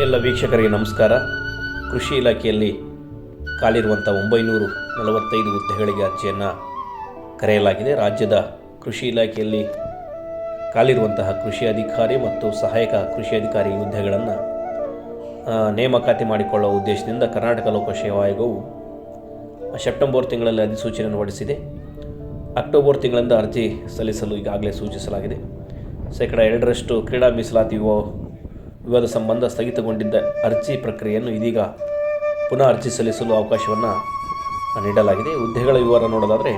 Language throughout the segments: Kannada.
ಎಲ್ಲ ವೀಕ್ಷಕರಿಗೆ ನಮಸ್ಕಾರ. ಕೃಷಿ ಇಲಾಖೆಯಲ್ಲಿ ಕಾಲಿರುವಂಥ ಒಂಬೈನೂರು ನಲವತ್ತೈದು ಹುದ್ದೆಗಳಿಗೆ ಅರ್ಜಿಯನ್ನು ಕರೆಯಲಾಗಿದೆ. ರಾಜ್ಯದ ಕೃಷಿ ಇಲಾಖೆಯಲ್ಲಿ ಕಾಲಿರುವಂತಹ ಕೃಷಿ ಅಧಿಕಾರಿ ಮತ್ತು ಸಹಾಯಕ ಕೃಷಿ ಅಧಿಕಾರಿ ಹುದ್ದೆಗಳನ್ನು ನೇಮಕಾತಿ ಮಾಡಿಕೊಳ್ಳುವ ಉದ್ದೇಶದಿಂದ ಕರ್ನಾಟಕ ಲೋಕಸೇವಾ ಆಯೋಗವು ಸೆಪ್ಟೆಂಬರ್ ತಿಂಗಳಲ್ಲಿ ಅಧಿಸೂಚನೆಯನ್ನು ಹೊರಡಿಸಿದೆ. ಅಕ್ಟೋಬರ್ ತಿಂಗಳಿಂದ ಅರ್ಜಿ ಸಲ್ಲಿಸಲು ಈಗಾಗಲೇ ಸೂಚಿಸಲಾಗಿದೆ. ಶೇಕಡ ಎರಡರಷ್ಟು ಕ್ರೀಡಾ ಮೀಸಲಾತಿ ವಿವಾದ ಸಂಬಂಧ ಸ್ಥಗಿತಗೊಂಡಿದ್ದ ಅರ್ಜಿ ಪ್ರಕ್ರಿಯೆಯನ್ನು ಇದೀಗ ಪುನಃ ಅರ್ಜಿ ಸಲ್ಲಿಸಲು ಅವಕಾಶವನ್ನು ನೀಡಲಾಗಿದೆ. ಹುದ್ದೆಗಳ ವಿವರ ನೋಡೋದಾದರೆ,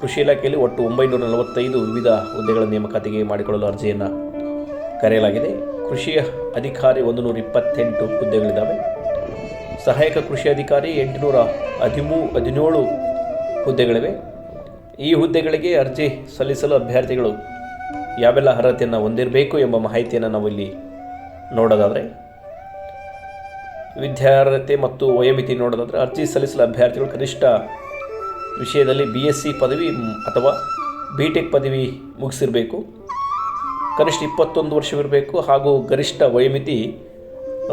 ಕೃಷಿ ಇಲಾಖೆಯಲ್ಲಿ ಒಟ್ಟು ಒಂಬೈನೂರ ನಲವತ್ತೈದು ವಿವಿಧ ಹುದ್ದೆಗಳ ನೇಮಕಾತಿಗೆ ಮಾಡಿಕೊಳ್ಳಲು ಅರ್ಜಿಯನ್ನು ಕರೆಯಲಾಗಿದೆ. ಕೃಷಿಯ ಅಧಿಕಾರಿ ಒಂದು ನೂರ ಇಪ್ಪತ್ತೆಂಟು ಹುದ್ದೆಗಳಿದ್ದಾವೆ. ಸಹಾಯಕ ಕೃಷಿ ಅಧಿಕಾರಿ ಎಂಟುನೂರ ಹದಿಮೂ ಹದಿನೇಳು ಹುದ್ದೆಗಳಿವೆ. ಈ ಹುದ್ದೆಗಳಿಗೆ ಅರ್ಜಿ ಸಲ್ಲಿಸಲು ಅಭ್ಯರ್ಥಿಗಳು ಯಾವೆಲ್ಲ ಅರ್ಹತೆಯನ್ನು ಹೊಂದಿರಬೇಕು ಎಂಬ ಮಾಹಿತಿಯನ್ನು ನಾವು ಇಲ್ಲಿ ನೋಡೋದಾದರೆ, ವಿದ್ಯಾರ್ಹತೆ ಮತ್ತು ವಯೋಮಿತಿ ನೋಡೋದಾದರೆ ಅರ್ಜಿ ಸಲ್ಲಿಸಲು ಅಭ್ಯರ್ಥಿಗಳು ಕನಿಷ್ಠ ವಿಷಯದಲ್ಲಿ ಬಿ ಎಸ್ ಸಿ ಪದವಿ ಅಥವಾ ಬಿ ಟೆಕ್ ಪದವಿ ಮುಗಿಸಿರಬೇಕು. ಕನಿಷ್ಠ ಇಪ್ಪತ್ತೊಂದು ವರ್ಷವಿರಬೇಕು ಹಾಗೂ ಗರಿಷ್ಠ ವಯೋಮಿತಿ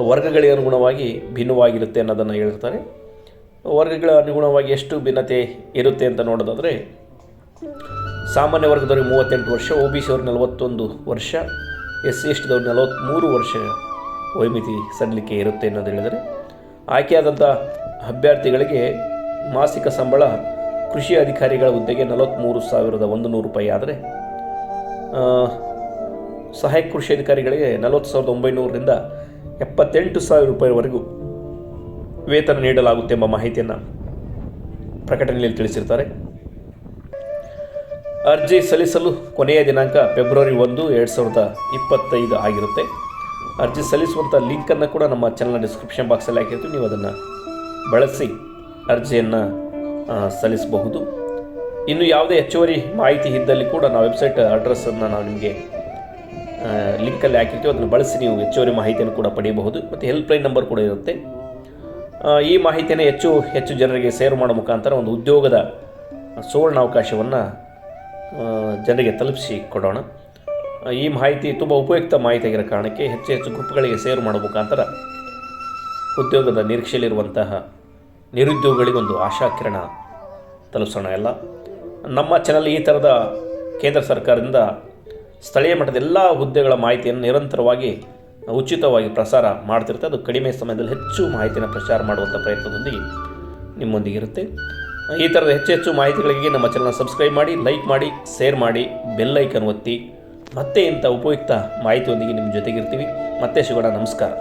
ವರ್ಗಗಳಿಗೆ ಅನುಗುಣವಾಗಿ ಭಿನ್ನವಾಗಿರುತ್ತೆ ಅನ್ನೋದನ್ನು ಹೇಳಿರ್ತಾರೆ ವರ್ಗಗಳ ಅನುಗುಣವಾಗಿ ಎಷ್ಟು ಭಿನ್ನತೆ ಇರುತ್ತೆ ಅಂತ ನೋಡೋದಾದರೆ, ಸಾಮಾನ್ಯ ವರ್ಗದವರಿಗೆ ಮೂವತ್ತೆಂಟು ವರ್ಷ ಒ ಬಿ ಸಿ ಅವ್ರಿಗೆ ನಲವತ್ತೊಂದು ವರ್ಷ ಎಸ್ ಸಿ ಎಸ್ ನಲವತ್ತ್ಮೂರು ವರ್ಷ ವೈಮಿತಿ ಸಡಲಿಕೆ ಇರುತ್ತೆ ಅನ್ನೋದು ಹೇಳಿದರೆ, ಆಯ್ಕೆಯಾದಂಥ ಅಭ್ಯರ್ಥಿಗಳಿಗೆ ಮಾಸಿಕ ಸಂಬಳ ಕೃಷಿ ಅಧಿಕಾರಿಗಳ ಹುದ್ದೆಗೆ ನಲವತ್ತ್ಮೂರು ಸಾವಿರದ ಒಂದು ನೂರು ರೂಪಾಯಿ. ಆದರೆ ಸಹಾಯಕ ಕೃಷಿ ಅಧಿಕಾರಿಗಳಿಗೆ ನಲವತ್ತು ಸಾವಿರದ ಒಂಬೈನೂರರಿಂದ ಎಪ್ಪತ್ತೆಂಟು ಸಾವಿರ ರೂಪಾಯಿವರೆಗೂ ವೇತನ ನೀಡಲಾಗುತ್ತೆ ಎಂಬ ಮಾಹಿತಿಯನ್ನು ಪ್ರಕಟಣೆಯಲ್ಲಿ ತಿಳಿಸಿರ್ತಾರೆ. ಅರ್ಜಿ ಸಲ್ಲಿಸಲು ಕೊನೆಯ ದಿನಾಂಕ ಫೆಬ್ರವರಿ ಒಂದು, ಎರಡು ಸಾವಿರದ ಇಪ್ಪತ್ತೈದು ಆಗಿರುತ್ತೆ. ಅರ್ಜಿ ಸಲ್ಲಿಸುವಂಥ ಲಿಂಕನ್ನು ಕೂಡ ನಮ್ಮ ಚಾನಲ್ನ ಡಿಸ್ಕ್ರಿಪ್ಷನ್ ಬಾಕ್ಸಲ್ಲಿ ಹಾಕಿರ್ತೀವಿ. ನೀವು ಅದನ್ನು ಬಳಸಿ ಅರ್ಜಿಯನ್ನು ಸಲ್ಲಿಸಬಹುದು. ಇನ್ನು ಯಾವುದೇ ಹೆಚ್ಚುವರಿ ಮಾಹಿತಿ ಇದ್ದಲ್ಲಿ ಕೂಡ ನಾವು ವೆಬ್ಸೈಟ್ ಅಡ್ರೆಸ್ಸನ್ನು ನಾವು ನಿಮಗೆ ಲಿಂಕಲ್ಲಿ ಹಾಕಿರ್ತೀವಿ. ಅದನ್ನು ಬಳಸಿ ನೀವು ಹೆಚ್ಚುವರಿ ಮಾಹಿತಿಯನ್ನು ಕೂಡ ಪಡೆಯಬಹುದು. ಮತ್ತು ಹೆಲ್ಪ್ಲೈನ್ ನಂಬರ್ ಕೂಡ ಇರುತ್ತೆ. ಈ ಮಾಹಿತಿಯನ್ನು ಹೆಚ್ಚು ಹೆಚ್ಚು ಜನರಿಗೆ ಸೇರ್ ಮಾಡೋ ಮುಖಾಂತರ ಒಂದು ಉದ್ಯೋಗದ ಸುವರ್ಣ ಅವಕಾಶವನ್ನು ಜನರಿಗೆ ತಲುಪಿಸಿ ಕೊಡೋಣ. ಈ ಮಾಹಿತಿ ತುಂಬ ಉಪಯುಕ್ತ ಮಾಹಿತಿ ಆಗಿರೋ ಕಾರಣಕ್ಕೆ ಹೆಚ್ಚು ಹೆಚ್ಚು ಗ್ರೂಪ್ಗಳಿಗೆ ಸೇರ್ ಮಾಡೋ ಮುಖಾಂತರ ಉದ್ಯೋಗದ ನಿರೀಕ್ಷೆಯಲ್ಲಿರುವಂತಹ ನಿರುದ್ಯೋಗಿಗಳಿಗೊಂದು ಆಶಾಕಿರಣ ತಲುಪಿಸೋಣ ಎಲ್ಲ. ನಮ್ಮ ಚಾನಲ್ ಈ ಥರದ ಕೇಂದ್ರ ಸರ್ಕಾರದಿಂದ ಸ್ಥಳೀಯ ಮಟ್ಟದ ಎಲ್ಲ ಹುದ್ದೆಗಳ ಮಾಹಿತಿಯನ್ನು ನಿರಂತರವಾಗಿ, ಉಚಿತವಾಗಿ ಪ್ರಸಾರ ಮಾಡ್ತಿರುತ್ತೆ. ಅದು ಕಡಿಮೆ ಸಮಯದಲ್ಲಿ ಹೆಚ್ಚು ಮಾಹಿತಿಯನ್ನು ಪ್ರಚಾರ ಮಾಡುವಂಥ ಪ್ರಯತ್ನದೊಂದಿಗೆ ನಿಮ್ಮೊಂದಿಗೆ ಇರುತ್ತೆ. ಈ ಥರದ ಹೆಚ್ಚು ಹೆಚ್ಚು ಮಾಹಿತಿಗಳಿಗೆ ನಮ್ಮ ಚಾನಲ್ನ ಸಬ್ಸ್ಕ್ರೈಬ್ ಮಾಡಿ ಲೈಕ್ ಮಾಡಿ ಶೇರ್ ಮಾಡಿ ಬೆಲ್ ಐಕನ್ ಒತ್ತಿ. ಮತ್ತೆ ಇಂಥ ಉಪಯುಕ್ತ ಮಾಹಿತಿಯೊಂದಿಗೆ ನಿಮ್ಮ ಜೊತೆಗಿರ್ತೀವಿ. ಮತ್ತೆ ಸಿಗೋಣ ನಮಸ್ಕಾರ.